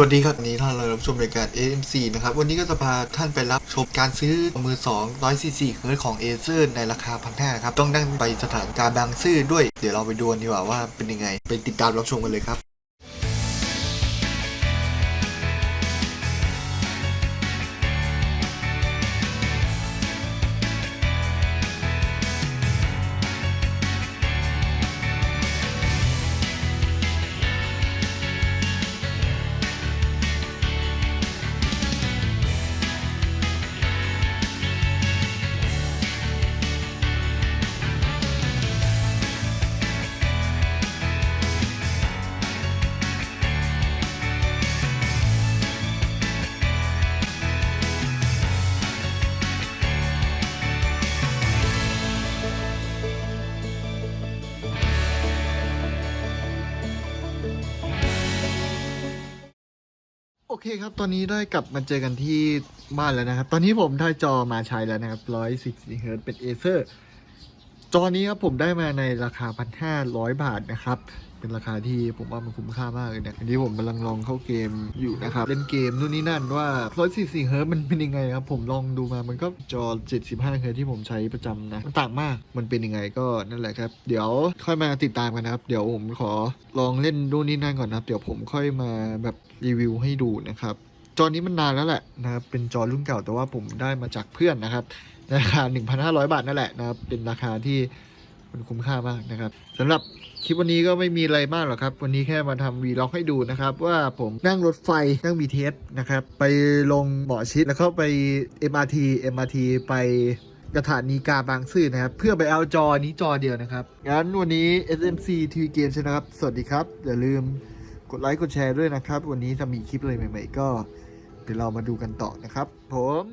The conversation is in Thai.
สวัสดีครับวันนี้ท่านเรารับชมรายการ AMC นะครับ วันนี้ก็จะพาท่านไปรับชมการซื้อมือ2 144เฮิร์ตของ a อเซอร์ในราคาพันห้าครับ ต้องนั่งไปสถานการณ์บางซื่อด้วย เดี๋ยวเราไปดูกันดีกว่าว่าเป็นยังไง ไปติดตามรับชมกันเลยครับ อเคครับ ตอนนี้ได้กลับมาเจอกันที่บ้านแล้วนะครับ ตอนนี้ผมได้จอมาใช้แล้วนะครับ114เฮิร์ตเป็นเอเซอร์ จอนี้ครับผมได้มาในราคา 1,500 บาทนะครับ เป็นราคาที่ผมว่ามันคุ้มค่ามากเลยเนะอันนี้ผมกำลังลองเข้าเกมอยู่นะครับ เล่นเกมนู่นนี่นั่นว่า144เฮิร์ตมันเป็นยังไงครับ ผมลองดูมามันก็จอ 75เฮิร์ตที่ผมใช้ประจำนะ มันต่างมาก มันเป็นยังไงก็นั่นแหละครับ เดี๋ยวค่อยมาติดตามกันนะครับ เดี๋ยวผมขอลองเล่นนู่นนี่นั่นก่อนนะครับ เดี๋ยวผมค่อยมาแบบรีวิวให้ดูนะครับ จอนี้มันนานแล้วแหละนะครับเป็นจอรุ่นเก่าแต่ว่าผมได้มาจากเพื่อนนะครับราคา 1,500 บาทนั่นแหละนะครับเป็นราคาที่มันคุ้มค่ามากนะครับสำหรับคลิปวันนี้ก็ไม่มีอะไรมากหรอกครับ วันนี้แค่มาทำวีล็อกให้ดูนะครับ ว่าผมนั่งรถไฟนั่ง BTS นะครับ ไปลงหมอชิดแล้วก็ไป MRT MRT ไปสถานีกาบางซื่อนะครับ เพื่อไปเอาจอนี้จอเดียวนะครับงั้นวันนี้ SMC TV Games นะครับ สวัสดีครับ อย่าลืมกดไลค์กดแชร์ด้วยนะครับ วันนี้จะมีคลิปอะไรใหม่ ๆ ก็ ดี๋ยวเรามาดูกันต่อนะครับ ผม